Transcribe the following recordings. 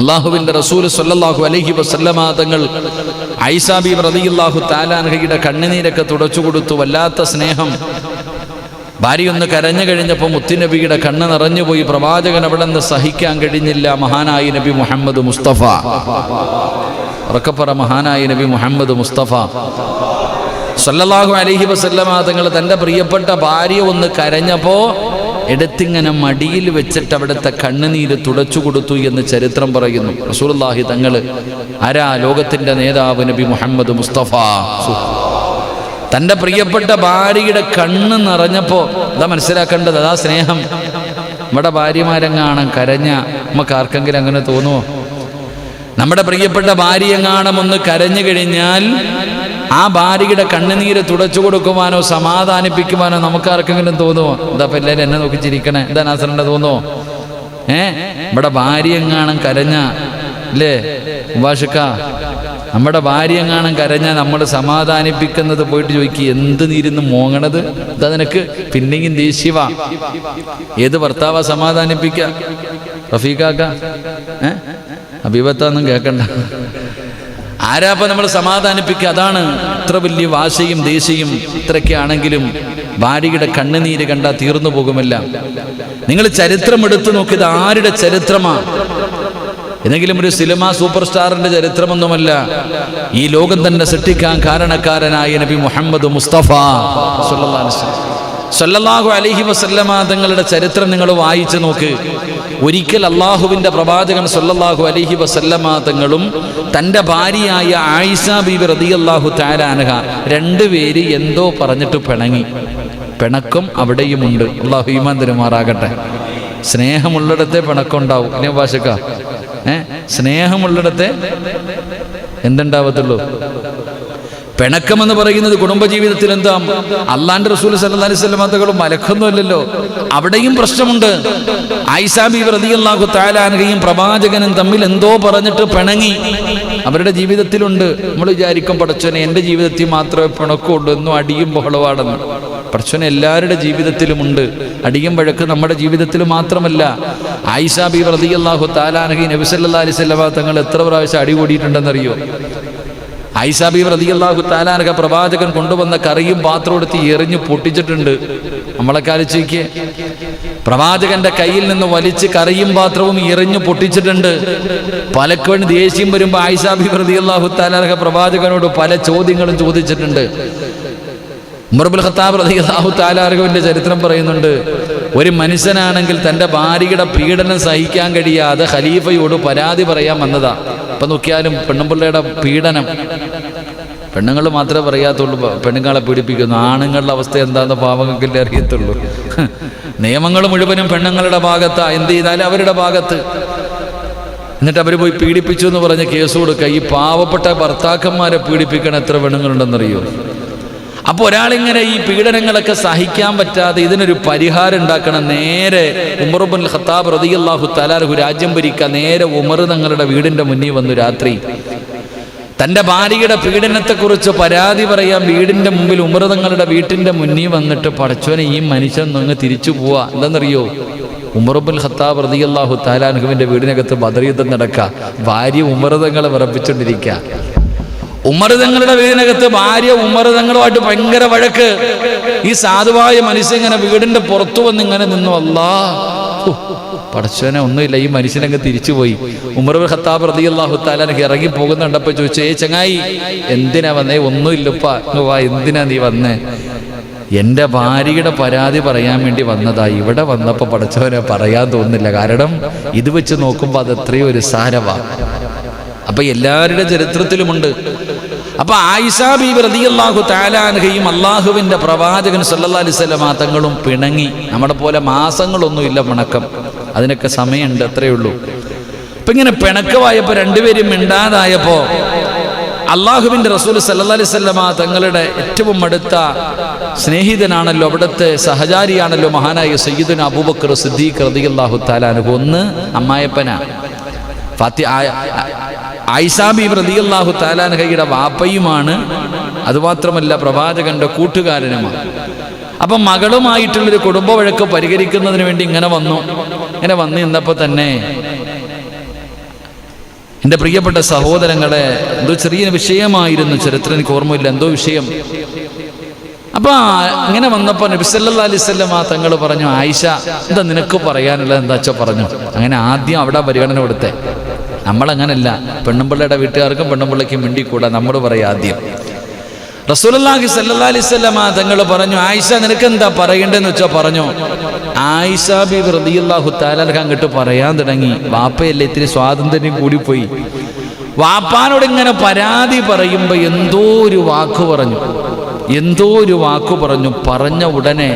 അള്ളാഹുവിന്റെ റസൂൽ സല്ലാഹു അലഹി വസല്ലമ തങ്ങൾ ഐസാബി റതിയുല്ലാഹു താലാൻഹയുടെ കണ്ണുനീരൊക്കെ തുടച്ചു കൊടുത്തു വല്ലാത്ത സ്നേഹം. ഭാര്യയൊന്ന് കരഞ്ഞു കഴിഞ്ഞപ്പോൾ മുത്തുനബിയുടെ കണ്ണ് നിറഞ്ഞുപോയി പ്രവാചകൻ അവിടെ നിന്ന് സഹിക്കാൻ കഴിഞ്ഞില്ല. മഹാനായ നബി മുഹമ്മദ് മുസ്തഫ. ഉറക്കപ്പറ മഹാനായ നബി മുഹമ്മദ് മുസ്തഫ. സല്ലല്ലാഹു അലഹി വസല്ലമ തങ്ങൾ തന്റെ പ്രിയപ്പെട്ട ഭാര്യ ഒന്ന് കരഞ്ഞപ്പോ എടുത്തിങ്ങനെ മടിയിൽ വെച്ചിട്ട് അവിടുത്തെ കണ്ണുനീര് തുടച്ചു കൊടുത്തു എന്ന് ചരിത്രം പറയുന്നു. റസൂലുള്ളാഹി തങ്ങൾ ആരാ ലോകത്തിന്റെ നേതാവ് നബി മുഹമ്മദ് മുസ്തഫ? തന്റെ പ്രിയപ്പെട്ട ഭാര്യയുടെ കണ്ണ് നിറഞ്ഞപ്പോ അതാ മനസ്സിലാക്കേണ്ടത് അതാ സ്നേഹം. നമ്മുടെ ഭാര്യമാരെങ്ങാണം കരഞ്ഞ നമുക്ക് ആർക്കെങ്കിലും അങ്ങനെ തോന്നുമോ നമ്മുടെ പ്രിയപ്പെട്ട ഭാര്യയെങ്ങാണം ഒന്ന് കരഞ്ഞു കഴിഞ്ഞാൽ ആ ഭാര്യയുടെ കണ്ണുനീര് തുടച്ചു കൊടുക്കുവാനോ സമാധാനിപ്പിക്കുവാനോ നമുക്ക് ആർക്കെങ്കിലും തോന്നുമോ എന്താ പിള്ളേരെ എന്നെ നോക്കി ചിരിക്കണേ. എന്താ നാസറിന്റെ തോന്നുമോ ഏ? ഇവിടെ ഭാര്യ എങ്ങാണം കരഞ്ഞ അല്ലേ ഉപാഷിക്ക നമ്മുടെ ഭാര്യ എങ്ങാണം കരഞ്ഞ നമ്മൾ സമാധാനിപ്പിക്കുന്നത് പോയിട്ട് ചോദിക്കുക എന്ത് നീരുന്ന് മോങ്ങണത്? എന്താ നിനക്ക് പിന്നെയും ദേഷ്യവാ ഏത് ഭർത്താവാ സമാധാനിപ്പിക്ക? റഫീഖാക്ക? ഏ? അഭിപത്താന്നും കേൾക്കണ്ട ആരാപ്പ നമ്മൾ സമാധാനിപ്പിക്കുക? അതാണ് ഇത്ര വലിയ വാശയും ദേശയും ഇത്രയൊക്കെ ആണെങ്കിലും ഭാര്യയുടെ കണ്ണുനീര് കണ്ടാൽ തീർന്നു പോകുമല്ല. നിങ്ങൾ ചരിത്രം എടുത്തു നോക്കിയത് ആരുടെ ചരിത്രമാണ് ഏതെങ്കിലും ഒരു സിനിമ സൂപ്പർ സ്റ്റാറിന്റെ ചരിത്രമൊന്നുമല്ല. ഈ ലോകം തന്നെ സൃഷ്ടിക്കാൻ കാരണക്കാരനായ നബി മുഹമ്മദ് മുസ്തഫ സുല്ലാ. സല്ലല്ലാഹു അലഹി വസല്ലമ തങ്ങളുടെ ചരിത്രം നിങ്ങൾ വായിച്ചു നോക്ക്. ഒരിക്കൽ അള്ളാഹുവിന്റെ പ്രവാചകൻ സല്ലല്ലാഹു അലഹി വസല്ലമ തങ്ങളും തന്റെ ഭാര്യയായ ആയിഷ ബീബി അള്ളാഹു താരാനഹ രണ്ടുപേര് എന്തോ പറഞ്ഞിട്ട് പിണങ്ങി. പിണക്കം അവിടെയുമുണ്ട്. അള്ളാഹു ഈമാൻ തരുമാറാകട്ടെ. സ്നേഹമുള്ളിടത്തെ പിണക്കമുണ്ടാവും. ഇനി ഭാഷക്ക ഏ? സ്നേഹമുള്ളിടത്തെ എന്തുണ്ടാവത്തുള്ളൂ? പിണക്കമെന്ന് പറയുന്നത് കുടുംബജീവിതത്തിൽ എന്താ? അള്ളാന്റെ റസൂൽ സല്ലല്ലാഹു അലൈഹി വസല്ലം തകളും മലക്കൊന്നുമല്ലല്ലോ. അവിടെയും പ്രശ്നമുണ്ട്. ഐസാബി റളിയല്ലാഹു താലാനകയും പ്രവാചകനും തമ്മിൽ എന്തോ പറഞ്ഞിട്ട് പിണങ്ങി. അവരുടെ ജീവിതത്തിലുണ്ട്. നമ്മൾ വിചാരിക്കും പടച്ചോനെ എന്റെ ജീവിതത്തിൽ മാത്രമേ പിണക്കമുള്ളൂ. എന്നും അടിയും ബഹളവാടെന്ന് പ്രശ്നം എല്ലാവരുടെ ജീവിതത്തിലുമുണ്ട് അടിയും വഴക്ക് നമ്മുടെ ജീവിതത്തിൽ മാത്രമല്ല. ഐസാബി റളിയല്ലാഹു താലാനകി നബിസല്ലാ വസല്ലം തങ്ങൾ എത്ര പ്രാവശ്യം അടി കൂടിയിട്ടുണ്ടെന്നറിയോ? ഐസാബി റതിയല്ലാഹു താലാനക പ്രവാചകൻ കൊണ്ടുവന്ന കറിയും പാത്രം എടുത്ത് എറിഞ്ഞ് പൊട്ടിച്ചിട്ടുണ്ട്. നമ്മളെ കാലിച്ചേക്ക്. പ്രവാചകന്റെ കയ്യിൽ നിന്ന് വലിച്ച് കറിയും പാത്രവും എറിഞ്ഞു പൊട്ടിച്ചിട്ടുണ്ട്. പലപ്പോഴും ദേഷ്യം വരുമ്പോൾ ഐസാബി റതിയല്ലാഹു താലാനക പ്രവാചകനോട് പല ചോദ്യങ്ങളും ചോദിച്ചിട്ടുണ്ട്. ഉമർബുൽ ഖത്താബ് റളിയല്ലാഹു താലാർഗുവിന്റെ ചരിത്രം പറയുന്നുണ്ട് ഒരു മനുഷ്യനാണെങ്കിൽ തന്റെ ഭാര്യയുടെ പീഡനം സഹിക്കാൻ കഴിയാതെ ഖലീഫയോട് പരാതി പറയാൻ വന്നതാ. ഇപ്പൊ നോക്കിയാലും പെണ്ണുമ്പിള്ളയുടെ പീഡനം. പെണ്ണുങ്ങൾ മാത്രമേ പറയാത്തുള്ളൂ പെണ്ണുങ്ങളെ പീഡിപ്പിക്കുന്നു. ആണുങ്ങളുടെ അവസ്ഥ എന്താണെന്ന് പാവങ്ങൾക്കല്ലേ അറിയത്തുള്ളൂ. നിയമങ്ങൾ മുഴുവനും പെണ്ണുങ്ങളുടെ ഭാഗത്താ. എന്ത് ചെയ്താലും അവരുടെ ഭാഗത്ത്. എന്നിട്ട് അവർ പോയി പീഡിപ്പിച്ചു എന്ന് പറഞ്ഞ് കേസ് കൊടുക്കുക. ഈ പാവപ്പെട്ട ഭർത്താക്കന്മാരെ പീഡിപ്പിക്കണ എത്ര പെണ്ണുങ്ങളുണ്ടെന്നറിയോ? അപ്പൊ ഒരാളിങ്ങനെ ഈ പീഡനങ്ങളൊക്കെ സഹിക്കാൻ പറ്റാതെ ഇതിനൊരു പരിഹാരം ഉണ്ടാക്കണം. നേരെ ഉമറുബുൽ ഖത്താബ് റതിയല്ലാഹു തലാർഹു രാജ്യം ഭരിക്കാൻ നേരെ ഉമർ തങ്ങളുടെ വീടിന്റെ മുന്നിൽ വന്നു രാത്രി. തന്റെ ഭാര്യയുടെ പീഡനത്തെക്കുറിച്ച് പരാതി പറയാൻ വീടിന്റെ മുമ്പിൽ ഉമർ തങ്ങളുടെ വീട്ടിന്റെ മുന്നിൽ വന്നിട്ട് പടച്ചോനെ ഈ മനുഷ്യൻ നിങ്ങൾ തിരിച്ചു പോവാ. എന്താണെന്നറിയോ ഉമറുബുൽ ഖത്താബ് റതിയല്ലാഹു താലാൻഹുവിന്റെ വീടിനകത്ത് ബദറിയുദ്ധം നടക്കുക ഭാര്യ ഉമർതങ്ങളെ വിറപ്പിച്ചുകൊണ്ടിരിക്കുക ഉമ്മറുതങ്ങളുടെ വീടിനകത്ത് ഭാര്യ ഉമ്മറുതങ്ങളുമായിട്ട് ഭയങ്കര വഴക്ക്. ഈ സാധുവായ മനുഷ്യൻ ഇങ്ങനെ വീടിന്റെ പുറത്തു വന്ന് ഇങ്ങനെ നിന്നു. അല്ലാ. പടച്ചവനെ ഒന്നുമില്ല. ഈ മനുഷ്യനങ്ങ് തിരിച്ചുപോയി ഉമർ ഖത്താബ് റതി അള്ളാഹു താലാനൊക്കെ ഇറങ്ങി പോകുന്നുണ്ടപ്പോ ചോദിച്ചു ഏ ചങ്ങായി എന്തിനാ വന്നേ? ഒന്നുമില്ലപ്പാ വാ എന്തിനാ നീ വന്നേ? എന്റെ ഭാര്യയുടെ പരാതി പറയാൻ വേണ്ടി വന്നതാ. ഇവിടെ വന്നപ്പോ പടച്ചവനെ പറയാൻ തോന്നുന്നില്ല. കാരണം ഇത് വെച്ച് നോക്കുമ്പോൾ അത് എത്രയോ ഒരു സാരവാ. അപ്പൊ എല്ലാവരുടെ ചരിത്രത്തിലുമുണ്ട്. അപ്പൊ ആയിഷ ബീബി അള്ളാഹു താലാൻഹയും അള്ളാഹുവിന്റെ പ്രവാചകൻ സല്ലാ അലൈഹി വസല്ലമ തങ്ങളും പിണങ്ങി. നമ്മുടെ പോലെ മാസങ്ങളൊന്നുമില്ല പിണക്കം. അതിനൊക്കെ സമയമുണ്ട് അത്രയേ ഉള്ളൂ. അപ്പൊ ഇങ്ങനെ പിണക്കമായപ്പോ രണ്ടുപേരും മിണ്ടാതായപ്പോ അള്ളാഹുവിന്റെ റസൂൽ സല്ലാ അലൈഹി വസല്ലമ തങ്ങളുടെ ഏറ്റവും അടുത്ത സ്നേഹിതനാണല്ലോ അവിടുത്തെ സഹചാരിയാണല്ലോ മഹാനായ സയ്യിദുന അബൂബക്കർ സിദ്ദീഖ് റളിയല്ലാഹു താലാൻഹു ഒന്ന് അമ്മായപ്പന ഐസാബി റളിയല്ലാഹു താലാൻഹയുടെ വാപ്പയുമാണ്. അതുമാത്രമല്ല പ്രവാചകന്റെ കൂട്ടുകാരനുമാണ്. അപ്പം മകളുമായിട്ടുള്ളൊരു കുടുംബ വഴക്ക് പരിഹരിക്കുന്നതിന് വേണ്ടി ഇങ്ങനെ വന്നു. ഇങ്ങനെ വന്ന് നിന്നപ്പോൾ തന്നെ എന്റെ പ്രിയപ്പെട്ട സഹോദരങ്ങളെ എന്തോ ചെറിയ വിഷയമായിരുന്നു ചരിത്രം എനിക്ക് ഓർമ്മയില്ല എന്തോ വിഷയം. അപ്പൊ ഇങ്ങനെ വന്നപ്പോ നബിസല്ലാ അലിസ്വല്ലം ആ തങ്ങൾ പറഞ്ഞു ആയിഷ എന്താ നിനക്ക് പറയാനുള്ളത്? എന്താ വെച്ചാ പറഞ്ഞു? അങ്ങനെ ആദ്യം അവിടെ പരിഗണന കൊടുത്തേ. നമ്മളങ്ങനല്ല. പെണ്ണുമ്പിള്ളയുടെ വീട്ടുകാർക്കും പെണ്ണുമ്പിള്ളയ്ക്കും മിണ്ടിക്കൂടാ. നമ്മൾ പറയാം ആദ്യം. റസൂലി സല്ലാ അലിസ്വല്ലമ തങ്ങൾ പറഞ്ഞു ആയിഷ നിനക്ക് എന്താ പറയണ്ടെന്ന് വെച്ചാ പറഞ്ഞു? ആയിഷ ബി റദിയല്ലാഹു താലാലക്ക് അങ്ങോട്ട് പറയാൻ തുടങ്ങി. വാപ്പയല്ലേ ഇത്തിരി സ്വാതന്ത്ര്യം കൂടിപ്പോയി. വാപ്പാനോട് ഇങ്ങനെ പരാതി പറയുമ്പോൾ എന്തോ ഒരു വാക്ക് പറഞ്ഞു. എന്തോ ഒരു വാക്കു പറഞ്ഞു. പറഞ്ഞ ഉടനെ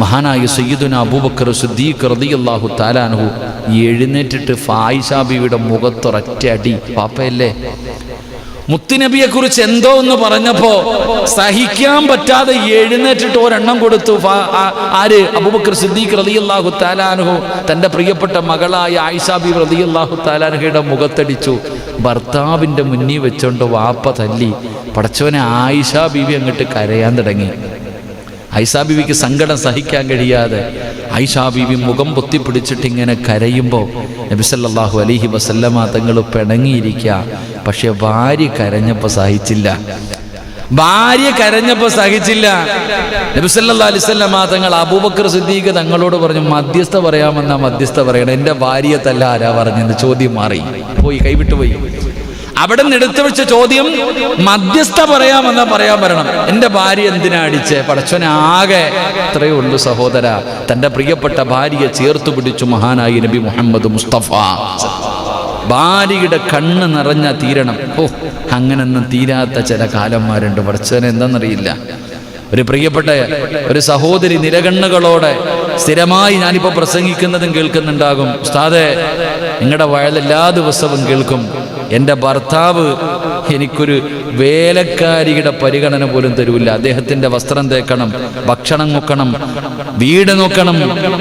മഹാനായ സയ്യിദുന അബൂബക്കർ സിദ്ദീഖ് റളിയല്ലാഹു താലാനഹു എഴുന്നേറ്റിട്ട് ഫായിഷാ ബീവിയുടെ അടി. പാപ്പയല്ലേ? മുത്തുനബിയെ കുറിച്ച് എന്തോ എന്ന് പറഞ്ഞപ്പോ സഹിക്കാൻ പറ്റാതെ എഴുന്നേറ്റിട്ട് ഒരെണ്ണം കൊടുത്തു. ആര്? അബൂബക്കർ സിദ്ദീഖ് റളിയല്ലാഹു താലാനുഹു തന്റെ പ്രിയപ്പെട്ട മകളായ ആയിഷാബി ബി റളിയല്ലാഹു താലാനുഹയുടെ മുഖത്തടിച്ചു. ഭർത്താവിന്റെ മുന്നിൽ വെച്ചോണ്ട് വാപ്പ തല്ലി. പടച്ചവനെ ആയിഷാ ബീവി അങ്ങോട്ട് കരയാൻ തുടങ്ങി. ഐഷാ ബീവിക്ക് സങ്കടം സഹിക്കാൻ കഴിയാതെ ഐഷാ ബീവി മുഖം പൊത്തിപ്പിടിച്ചിട്ട് ഇങ്ങനെ കരയുമ്പോൾ നബിസല്ലാഹു അലഹി വസല്ലമ തങ്ങൾ പിണങ്ങിയിരിക്കുക പക്ഷെ ഭാര്യ കരഞ്ഞപ്പോൾ സഹിച്ചില്ല. ഭാര്യ കരഞ്ഞപ്പോൾ സഹിച്ചില്ല. നബിസല്ലാ അലിസ്വല്ലമ തങ്ങൾ അബൂബക്കർ സിദ്ദീഖ് തങ്ങളോട് പറഞ്ഞു മധ്യസ്ഥ പറയാമെന്നാ മധ്യസ്ഥ പറയണം. എന്റെ ഭാര്യയെ തല്ല ആരാ പറഞ്ഞെന്ന് ചോദ്യം മാറി. പോയി കൈവിട്ടു പോയി. അവിടെ നിന്ന് എടുത്തു വെച്ച ചോദ്യം മധ്യസ്ഥ പറയാമെന്നാ പറയാൻ വരണം. എന്റെ ഭാര്യ എന്തിനാ അടിച്ചേ? പടച്ചവനാകെ ഇത്രയേ ഉള്ളൂ സഹോദര. തന്റെ പ്രിയപ്പെട്ട ഭാര്യയെ ചേർത്തു പിടിച്ചു മഹാനായി നബി മുഹമ്മദ് മുസ്തഫ. ഭാര്യയുടെ കണ്ണ് നിറഞ്ഞ തീരണം. ഓ അങ്ങനൊന്നും തീരാത്ത ചില കാലന്മാരുണ്ട്. പടച്ചവനെ എന്താണെന്നറിയില്ല ഒരു പ്രിയപ്പെട്ട ഒരു സഹോദരി നിരകണ്ണുകളോടെ സ്ഥിരമായി ഞാനിപ്പോൾ പ്രസംഗിക്കുന്നതും കേൾക്കുന്നുണ്ടാകും. ഉസ്താദെ നിങ്ങളുടെ വയൽ എല്ലാ ദിവസവും കേൾക്കും. എന്റെ ഭർത്താവ് എനിക്കൊരു വേലക്കാരിയുടെ പരിഗണന പോലും തരൂല്ല അദ്ദേഹത്തിന്റെ വസ്ത്രം തേക്കണം ഭക്ഷണം നോക്കണം വീട് നോക്കണം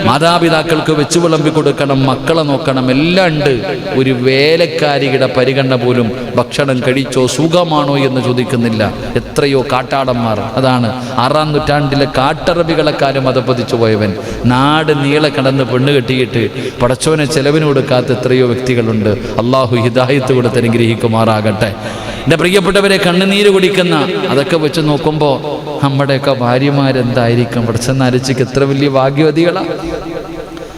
മാതാപിതാക്കൾക്ക് വെച്ചു വിളമ്പി കൊടുക്കണം മക്കളെ നോക്കണം എല്ലാം ഉണ്ട്. ഒരു വേലക്കാരിയുടെ പരിഗണന പോലും ഭക്ഷണം കഴിച്ചോ സുഖമാണോ എന്ന് ചോദിക്കുന്നില്ല. എത്രയോ കാട്ടാടന്മാർ അതാണ് ആറാം നൂറ്റാണ്ടിലെ കാട്ടറബികളെക്കാരും അതപ്പതിച്ചു പോയവൻ. നാട് നീളെ കടന്ന് പെണ്ണ് കെട്ടിയിട്ട് പടച്ചോനെ ചെലവിന് കൊടുക്കാത്ത എത്രയോ വ്യക്തികളുണ്ട്. അള്ളാഹു ഹിദായത്ത് കൊടുത്ത് അനുഗ്രഹിക്കുമാറാകട്ടെ. എന്റെ പ്രിയപ്പെട്ടവരെ കണ്ണുനീര് കുടിക്കുന്ന അതൊക്കെ വെച്ച് നോക്കുമ്പോൾ നമ്മുടെയൊക്കെ ഭാര്യമാരെന്തായിരിക്കും? പടച്ചെന്ന് അരച്ചിക്ക് എത്ര വലിയ ഭാഗ്യവതികളാ.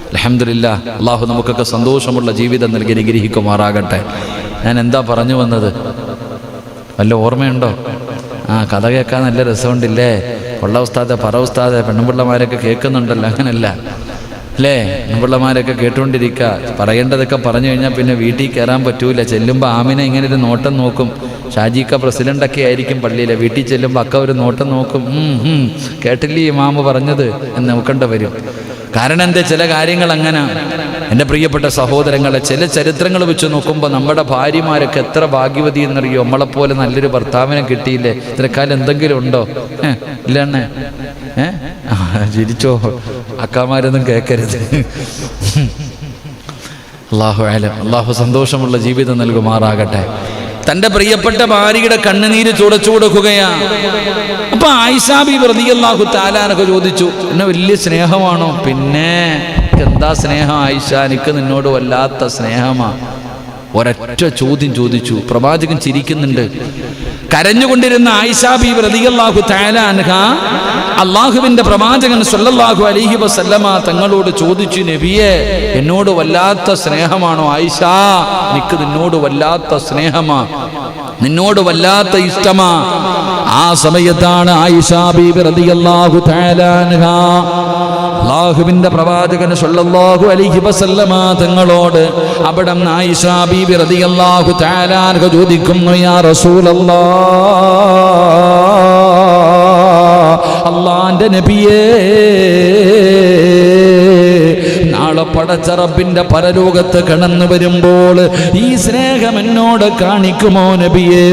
അലഹമില്ല അള്ളാഹു നമുക്കൊക്കെ സന്തോഷമുള്ള ജീവിതം നൽകി അനുഗ്രഹിക്കുമാറാകട്ടെ. ഞാൻ എന്താ പറഞ്ഞു വന്നത്? വല്ല ഓർമ്മയുണ്ടോ? ആ കഥ കേൾക്കാൻ നല്ല രസമുണ്ടില്ലേ? ഉള്ള ഉസ്താദെ പറ ഉസ്താദെ പെണ്ണുപിള്ളമാരൊക്കെ കേൾക്കുന്നുണ്ടല്ലോ അങ്ങനല്ല. അല്ലേ പിള്ളമാരൊക്കെ കേട്ടുകൊണ്ടിരിക്കുക. പറയേണ്ടതൊക്കെ പറഞ്ഞു കഴിഞ്ഞാൽ പിന്നെ വീട്ടിൽ കയറാൻ പറ്റൂല. ചെല്ലുമ്പോൾ ആമിനെ ഇങ്ങനെ ഒരു നോട്ടം നോക്കും. ഷാജിക്ക പ്രസിഡന്റൊക്കെ ആയിരിക്കും പള്ളിയിലെ. വീട്ടിൽ ചെല്ലുമ്പോൾ അക്ക ഒരു നോട്ടം നോക്കും. കേട്ടില്ലേ മാമ പറഞ്ഞത്? എന്ന് നോക്കേണ്ട വരും. കാരണം എന്താ? ചില കാര്യങ്ങൾ അങ്ങനെ. എന്റെ പ്രിയപ്പെട്ട സഹോദരങ്ങളെ ചില ചരിത്രങ്ങൾ വെച്ച് നോക്കുമ്പോൾ നമ്മുടെ ഭാര്യമാരൊക്കെ എത്ര ഭാഗ്യവതി എന്നറിയോ? നമ്മളെപ്പോലെ നല്ലൊരു ഭർത്താവിനെ കിട്ടിയില്ലേ? ഇത്രക്കാലം എന്തെങ്കിലും ഉണ്ടോ? ഇല്ലണ്ണേ ഏ? ചിരിച്ചോ? അക്കാമാരൊന്നും കേൾക്കരുത് അള്ളാഹു ആലം അള്ളാഹു സന്തോഷമുള്ള ജീവിതം നൽകുമാറാകട്ടെ. തന്റെ പ്രിയപ്പെട്ട ഭാര്യയുടെ കണ്ണുനീര് ചുടച്ചു കൊടുക്കുകയാ. അപ്പൊ ആയിഷാബി പ്രതിയല്ലാഹു താലാനൊക്കെ ചോദിച്ചു എന്നെ വലിയ സ്നേഹമാണോ? പിന്നെ എന്താ സ്നേഹം? ആയിഷ എനിക്ക് നിന്നോട് വല്ലാത്ത സ്നേഹമാ. ഒരൊറ്റ ചോദ്യം ചോദിച്ചു. പ്രവാചകൻ ചിരിക്കുന്നുണ്ട്. കരഞ്ഞുകൊണ്ടിരുന്ന ആയിഷാബി പ്രതികല്ലാഹു താലാൻഹ അള്ളാഹുവിന്റെ പ്രവാചകൻ സല്ലല്ലാഹു അലൈഹി വസല്ലമ തങ്ങളോട് ചോദിച്ചു നബിയെ എന്നോട് വല്ലാത്ത സ്നേഹമാണോ ആയിഷ? നിക്ക് നിന്നോട് വല്ലാത്ത സ്നേഹമാ. നിന്നോട് വല്ലാത്ത ഇഷ്ടമാ. ആ സമയത്താണ് ആയിഷ പ്രതികല്ലാഹു അൻഹ അള്ളാഹുവിന്റെ പ്രവാചകന് സല്ലല്ലാഹു അലൈഹി വസല്ലമ തങ്ങളോട് അവിടെ ആയിഷ ബീബി റളിയല്ലാഹു തആല അൻഹ ചോദിക്കുന്നു യാ റസൂലല്ലാഹ് അള്ളാന്റെ നബിയേ നാളെ പടച്ച റബ്ബിന്റെ പരലോകത്ത് കടന്നു വരുമ്പോൾ ഈ സ്നേഹം എന്നോട് കാണിക്കുമോ നബിയേ?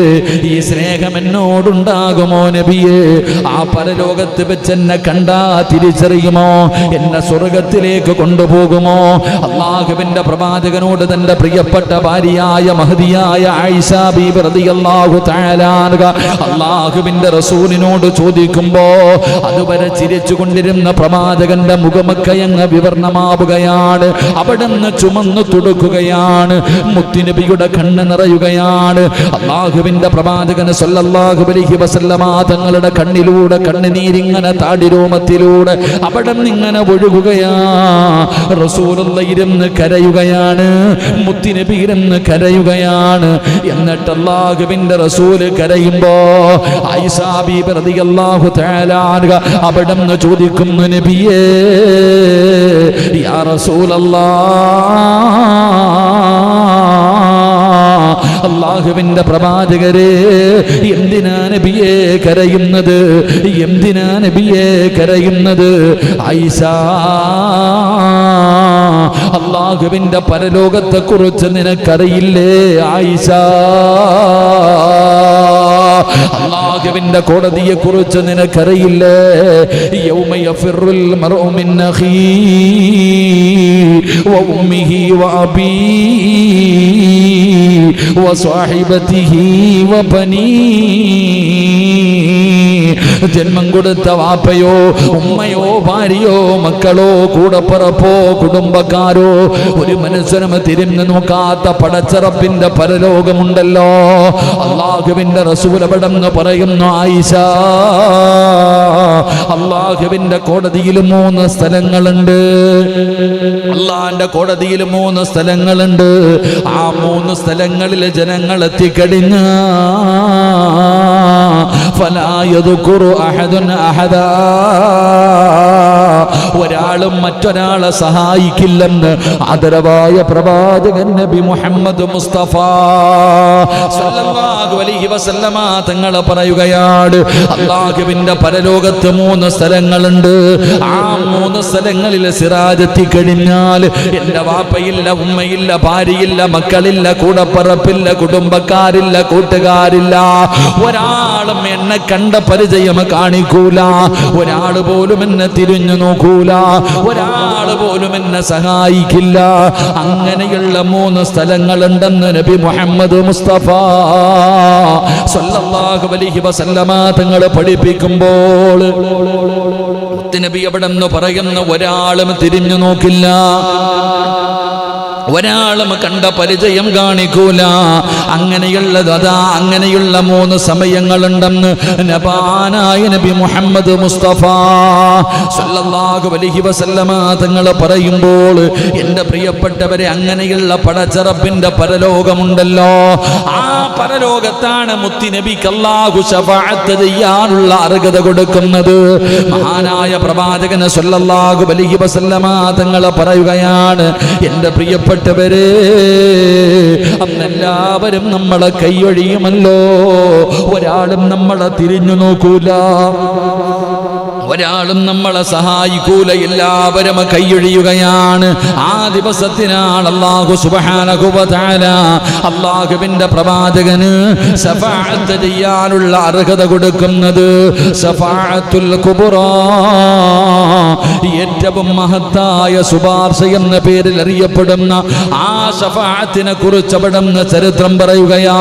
ഈ സ്നേഹം എന്നോടുണ്ടാകുമോ നബിയേ? ആ പരലോകത്ത് വെച്ച് എന്നെ കണ്ടാ തിരിച്ചറിയുമോ? എന്നെ സ്വർഗത്തിലേക്ക് കൊണ്ടുപോകുമോ? അള്ളാഹുവിന്റെ പ്രവാചകനോട് തന്റെ പ്രിയപ്പെട്ട ഭാര്യയായ മഹതിയായ ആയിഷ അള്ളാഹുവിന്റെ റസൂലിനോട് ചോദിക്കുമ്പോ അതുവരെ ചിരിച്ചു കൊണ്ടിരുന്ന പ്രവാചകന്റെ മുഖമൊക്കെ അങ്ങ് വിവരണമാവുകയാണ്. നിൽക്കുകയാണ് അവിടെ നിന്ന് ചുമന്നു തുടക്കുകയാണ്. മുത്തുനബിയുടെ കണ്ണ് നിറയുകയാണ്. അള്ളാഹുവിന്റെ പ്രവാചകന് സല്ലല്ലാഹു അലൈഹി വസല്ലമ തങ്ങളുടെ കണ്ണിലൂടെ കണ്ണുനീരിങ്ങനെ താടിരോമത്തിലൂടെ അവിടെ നിന്നിങ്ങനെ ഒഴുകുകയാ. റസൂലുള്ള ഇരുന്ന് കരയുകയാണ്. മുത്തുനബി ഇരുന്ന് കരയുകയാണ്. എന്നിട്ട് അള്ളാഹുവിന്റെ റസൂൽ കരയുമ്പോ ഐസാബി തആല അൻഹ അവിടെ നിന്ന് ചോദിക്കുന്നു നബിയേ യാ അള്ളാഹുവിന്റെ പ്രവാചകരെ എന്തിനാ നബിയെ കരയുന്നത്? എന്തിനാ നബിയെ കരയുന്നത്? ഐസ അള്ളാഹുവിന്റെ പരലോകത്തെക്കുറിച്ച് നിനക്കറിയില്ലേ ആയിഷ അള്ളാഹുവിന്റെ കോടതിയെ കുറിച്ച് നിനക്കറിയില്ലേ? യൗമ യഫിറുൽ ജന്മം കൊടുത്ത വാപ്പയോ ഉമ്മയോ ഭാര്യയോ മക്കളോ കൂടപ്പറപ്പോ കുടുംബക്കാരോ ഒരു മനുഷ്യനും തിരിഞ്ഞു നോക്കാത്ത പടച്ചറപ്പിന്റെ പരലോകമുണ്ടല്ലോ. അള്ളാഹുവിന്റെ റസൂലപടം പറയുന്നു ആയിഷ അള്ളാഹുവിന്റെ കോടതിയിൽ മൂന്ന് സ്ഥലങ്ങളുണ്ട്. അള്ളാഹിന്റെ കോടതിയിൽ മൂന്ന് സ്ഥലങ്ങളുണ്ട്. ആ മൂന്ന് സ്ഥലങ്ങളിൽ ജനങ്ങൾ എത്തിക്കഴിഞ്ഞ فلا يذكر أحد أحدا. ഒരാളും മറ്റൊരാളെ സഹായിക്കില്ലെന്ന് ആദരവായ പ്രവാചകൻ നബി മുഹമ്മദ് മുസ്തഫ തങ്ങൾ പറയുകയാണ് അള്ളാഹുവിന്റെ പരലോകത്ത് മൂന്ന് സ്ഥലങ്ങളുണ്ട്. ആ മൂന്ന് സ്ഥലങ്ങളിൽ സിറാജ് എത്തിക്കഴിഞ്ഞാൽ എന്റെ വാപ്പയില്ല ഉമ്മയില്ല ഭാര്യയില്ല മക്കളില്ല കൂടപ്പറപ്പില്ല കുടുംബക്കാരില്ല കൂട്ടുകാരില്ല. ഒരാളും എന്നെ കണ്ട പരിചയം കാണിക്കൂല. ഒരാൾ പോലും എന്നെ തിരിഞ്ഞു നോക്കൂല. ഒരാൾ പോലും എന്നെ സഹായിക്കില്ല. അങ്ങനെയുള്ള മൂന്ന് സ്ഥലങ്ങളുണ്ടെന്ന് നബി മുഹമ്മദ് മുസ്തഫ സല്ലല്ലാഹു അലൈഹി വസല്ലമ തങ്ങൾ പഠിപ്പിക്കുമ്പോൾ നബി നിന്ന് പറയുന്ന ഒരാളും തിരിഞ്ഞു നോക്കില്ല. ഒരാളും കണ്ട പരിചയം കാണിക്കൂല. അങ്ങനെയുള്ളത് അതാ അങ്ങനെയുള്ള മൂന്ന് സമയങ്ങളുണ്ടെന്ന് നബാനായ നബി മുഹമ്മദ് മുസ്തഫ സല്ലല്ലാഹു അലൈഹി വസല്ലമ തങ്ങൾ പറയുമ്പോൾ എന്റെ പ്രിയപ്പെട്ടവരെ അങ്ങനെയുള്ള പടച്ചറപ്പിന്റെ പരലോകമുണ്ടല്ലോ. ആ പരലോകത്താണ് മുത്തി നബിക്ക് അല്ലാഹു ശഫാഅത്ത് ചെയ്യാനുള്ള അർഹത കൊടുക്കുന്നത്. മഹാനായ പ്രവാചകന് സല്ലല്ലാഹു അലൈഹി വസല്ലമ തങ്ങൾ പറയുകയാണ് എന്റെ പ്രിയപ്പെട്ടവരെ അന്നെല്ലാവരും നമ്മളെ കൈയൊഴിയുമല്ലോ. ഒരാളും നമ്മളെ തിരിഞ്ഞു നോക്കൂല. ഒരാളും നമ്മളെ സഹായിക്കൂല എല്ലാവരും കൈയൊഴിയുകയാണ്. ആ ദിവസത്തിനാണ് അള്ളാഹു തആല അള്ളാഹുവിന്റെ പ്രവാചകന് സഫാത്ത് ചെയ്യാനുള്ള അർഹത കൊടുക്കുന്നത്. സഫാത്തുൽ കുബുറ. ഏറ്റവും മഹത്തായ ശുപാർശ എന്ന പേരിൽ അറിയപ്പെടുന്ന ആ സഫാത്തിനെ കുറിച്ച് അവിടുന്ന് ചരിത്രം പറയുകയാ.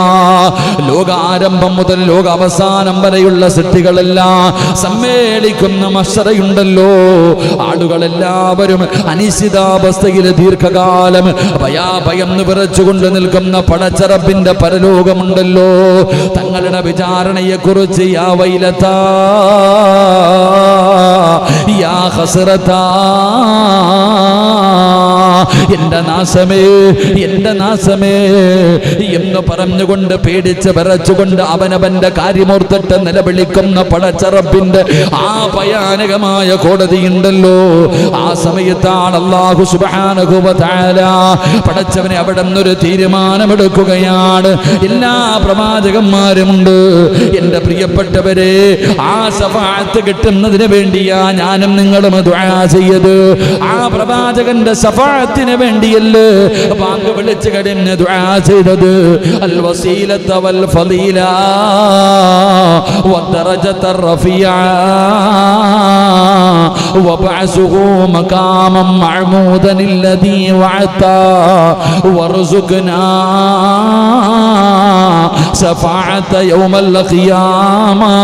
ലോകാരംഭം മുതൽ ലോക അവസാനം വരെയുള്ള സൃഷ്ടികളെല്ലാം സമ്മേളിക്കുന്ന മഷറയുണ്ടല്ലോ. ആളുകളെല്ലാവരും അനിശ്ചിതാവസ്ഥയിൽ ദീർഘകാലം ഭയാഭയം വിറച്ചുകൊണ്ട് നിൽക്കുന്ന പടച്ചറപ്പിന്റെ പരലോകമുണ്ടല്ലോ. തങ്ങളുടെ വിചാരണയെ കുറിച്ച് യാ വൈലത്താ യാ ഹസറത്താ എന്റെ നാശമേ എന്റെ നാശമേ എന്ന് പറഞ്ഞുകൊണ്ട് പേടിച്ച് വിറച്ചുകൊണ്ട് അവനവന്റെ കാര്യമോർത്തിട്ട് നിലവിളിക്കുന്ന പടച്ചറപ്പിന്റെ ആ ഭയാനകമായ കോടതിയുണ്ടല്ലോ. ആ സമയത്താണ് അള്ളാഹു തആല പടച്ചവനെ അവിടെ നിന്നൊരു തീരുമാനമെടുക്കുകയാണ്. എല്ലാ പ്രവാചകന്മാരുമുണ്ട്. എന്റെ പ്രിയപ്പെട്ടവരെ ആ സഫാത്ത് കിട്ടുന്നതിന് വേണ്ടിയാ ഞാനും നിങ്ങളും ചെയ്യത് ആ പ്രവാചകന്റെ സഫാത്തിന് വേണ്ടിയല്ലേ ബാങ്ക് വിളിച്ചു കഴിഞ്ഞ് ദുആ ചെയ്തത് അൽ വസീലത വൽ ഫളീല والدرجة الرفيعة وابعثه مقاما معمودا الذي وعدته وارزقنا شفاعة يوم القيامة